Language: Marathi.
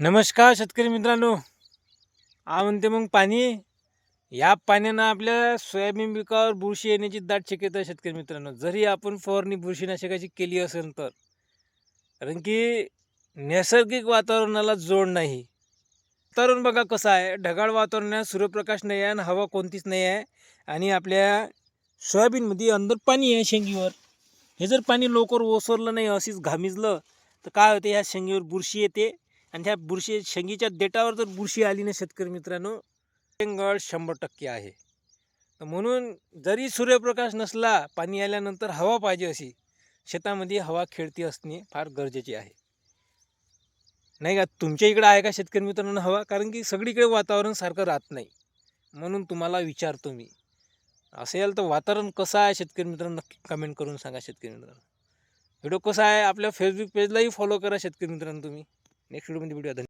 नमस्कार शेतकरी मित्रांनो. आ म्हणते मग पाणी. या पाण्यानं आपल्या सोयाबीन पिकावर बुरशी येण्याची दाट शक्यता आहे शेतकरी मित्रांनो. जरी आपण फवारणी बुरशीनाशकाची केली असेल तर. कारण की नैसर्गिक वातावरणाला जोड नाही. वातावरण बघा कसं आहे. ढगाळ वातावरणात सूर्यप्रकाश नाही आहे आणि हवा कोणतीच नाही आहे. आणि आपल्या सोयाबीनमध्ये अंदर पाणी आहे शेंगीवर. हे जर पाणी लवकर ओसरलं नाही अशीच घामिजलं तर काय होते? ह्या शेंगीवर बुरशी येते. आणि ह्या बुरशी शेंगीच्या देटावर जर बुरशी आली ना शेतकरी मित्रांनो. शेंगळ शंभर टक्के आहे. तर म्हणून जरी सूर्यप्रकाश नसला पाणी आल्यानंतर हवा पाहिजे अशी. शेतामध्ये हवा खेळती असणे फार गरजेचे आहे. नाही का तुमच्या इकडं आहे का शेतकरी मित्रांनो हवा? कारण की सगळीकडे वातावरण सारखं राहत नाही. म्हणून तुम्हाला विचारतो मी. असेल तर वातावरण कसं आहे शेतकरी मित्रांनो? नक्की कमेंट करून सांगा शेतकरी मित्रांनो. व्हिडिओ कसा आहे? आपल्या फेसबुक पेजलाही फॉलो करा शेतकरी मित्रांनो तुम्ही. नेक्स्ट व्हिडिओमध्ये व्हिडिओ